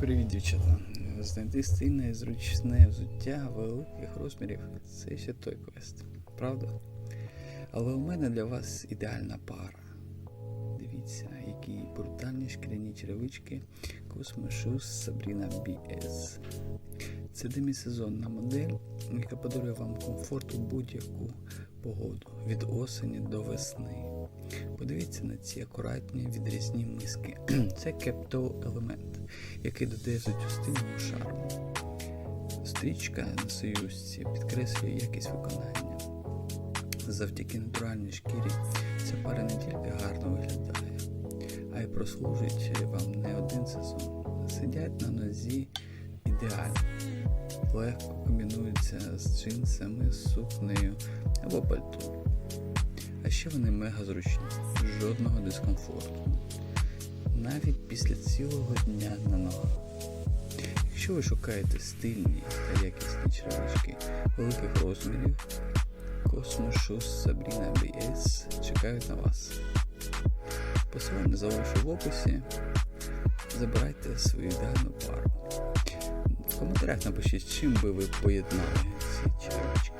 Привіт, дівчата. Знайти стильне і зручне взуття великих розмірів це ще той квест, правда? Але у мене для вас ідеальна пара. Дивіться, які брутальні шкіряні черевички Cosmo Shoes Sabrina BS. Це демісезонна модель, яка подарує вам комфорт у будь-яку погоду від осені до весни. Подивіться на ці акуратні відрізні миски. Це кептоу елемент, який додає стильного шарму. Стрічка на союзці підкреслює якість виконання. Завдяки натуральній шкірі ця пара не тільки гарно виглядає, а й прослужить вам не один сезон. Сидять на нозі ідеально, легко комбінуються з джинсами, сукнею або пальто. А ще вони мега зручні, жодного дискомфорту. Навіть після цілого дня на ногах. Якщо ви шукаєте стильні та якісні черевички великих розмірів, Cosmo Shoes BS чекають на вас. Посилання залишу в описі. Забирайте свою ідеальну пару. В коментарях напишіть, чим би ви поєднали ці черевички.